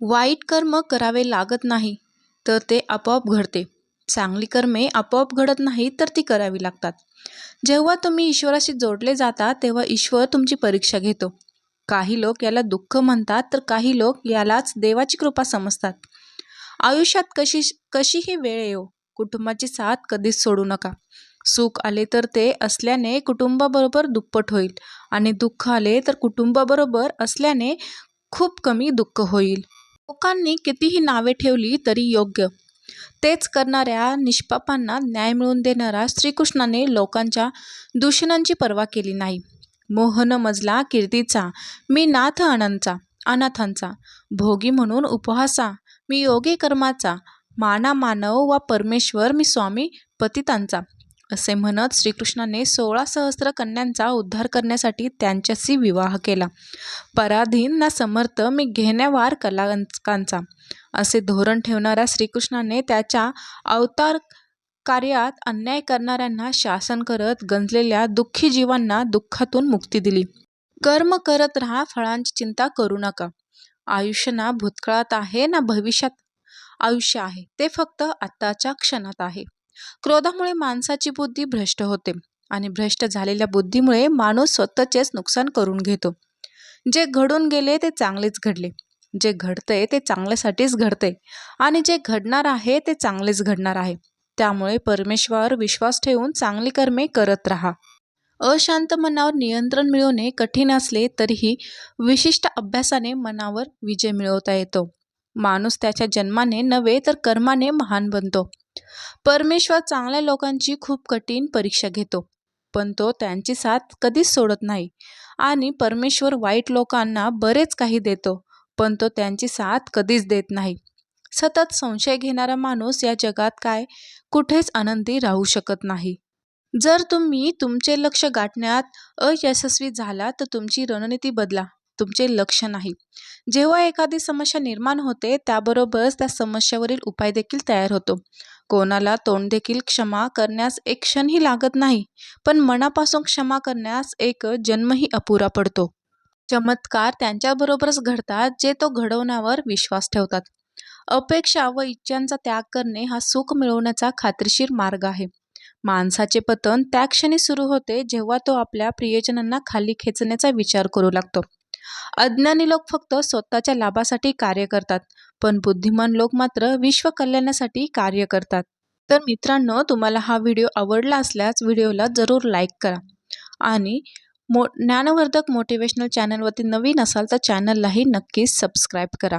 वाईट कर्म करावे लागत नाही तर ते आपोआप घडते. चांगली कर्मे आपोआप घडत नाही तर ती करावी लागतात. जेव्हा तुम्ही ईश्वराशी जोडले जाता तेव्हा ईश्वर तुमची परीक्षा घेतो. काही लोक याला दुःख म्हणतात तर काही लोक यालाच देवाची कृपा समजतात. आयुष्यात कशी कशीही वेळ येऊ कुटुंबाची साथ कधीच सोडू नका. सुख आले तर ते असल्याने कुटुंबाबरोबर दुप्पट होईल आणि दुःख आले तर कुटुंबाबरोबर असल्याने खूप कमी दुःख होईल. लोकांनी कितीही नावे ठेवली तरी योग्य. तेच करणाऱ्या निष्पापांना न्याय मिळवून देणारा श्रीकृष्णाने लोकांच्या दूषणांची पर्वा केली नाही. मोहन मजला कीर्तीचा मी नाथ अनंतचा अनाथांचा भोगी म्हणून उपहासा मी योगी कर्माचा माना मानव वा परमेश्वर मी स्वामी पतितांचा. असे म्हणत श्रीकृष्णाने सोळा सहस्र कन्यांचा उद्धार करण्यासाठी त्यांच्याशी विवाह केला. पराधीन ना समर्थ मी घेण्यावार कलाकांचा असे धोरण ठेवणाऱ्या श्रीकृष्णाने त्याच्या अवतार कार्यात अन्याय करणाऱ्यांना शासन करत गंजलेल्या दुःखी जीवांना दुःखातून मुक्ती दिली. कर्म करत राहा फळांची चिंता करू नका. आयुष्य ना भूतकाळात आहे ना भविष्यात? आयुष्य आहे ते फक्त आत्ताच्या क्षणात आहे. क्रोधामुळे माणसाची बुद्धी भ्रष्ट होते आणि भ्रष्ट झालेल्या बुद्धीमुळे माणूस स्वतःचेच नुकसान करून घेतो. जे घडून गेले ते चांगलेच घडले. जे घडतंय ते चांगल्यासाठीच घडतंय आणि जे घडणार आहे ते चांगलेच घडणार आहे. त्यामुळे परमेश्वरावर विश्वास ठेवून चांगली कर्मे करत राहा. अशांत मनावर नियंत्रण मिळवणे कठीण असले तरीही विशिष्ट अभ्यासाने मनावर विजय मिळवता येतो. माणूस त्याच्या जन्माने नव्हे तर कर्माने महान बनतो. परमेश्वर चांगल्या लोकांची खूप कठीण परीक्षा घेतो पण तो त्यांची साथ कधीच सोडत नाही. आणि परमेश्वर वाईट लोकांना बरेच काही देतो पण तो त्यांची साथ कधीच देत नाही. सतत संशय घेणारा माणूस या जगात काय कुठेच आनंदी राहू शकत नाही. जर तुम्ही तुमचे लक्ष गाठण्यात अयशस्वी झाला तर तुमची रणनीती बदला. तुमचे लक्ष नाही. जेव्हा एखादी समस्या निर्माण होते त्याबरोबरच त्या समस्यावरील उपाय देखील तयार होतो. कोणाला तोंड देखील क्षमा करण्यास एक क्षणही लागत नाही पण मनापासून क्षमा करण्यास एक जन्मही अपुरा पडतो. चमत्कार त्यांच्याबरोबरच घडतात जे तो घडवण्यावर विश्वास ठेवतात. अपेक्षा व इच्छांचा त्याग करणे हा सुख मिळवण्याचा खात्रीशीर मार्ग आहे. माणसाचे पतन त्या क्षणी सुरू होते जेव्हा तो आपल्या प्रियजनांना खाली खेचण्याचा विचार करू लागतो. अज्ञानी लोक फक्त स्वतःच्या लाभासाठी कार्य करतात पण बुद्धिमान लोक मात्र विश्व कल्याणासाठी कार्य करतात. तर मित्रांनो तुम्हाला हा व्हिडिओ आवडला असल्यास व्हिडिओला जरूर लाईक करा. आणि मो ज्ञानवर्धक मोटिवेशनल चॅनलवरती नवीन असाल तर चॅनललाही नक्कीच सबस्क्राईब करा.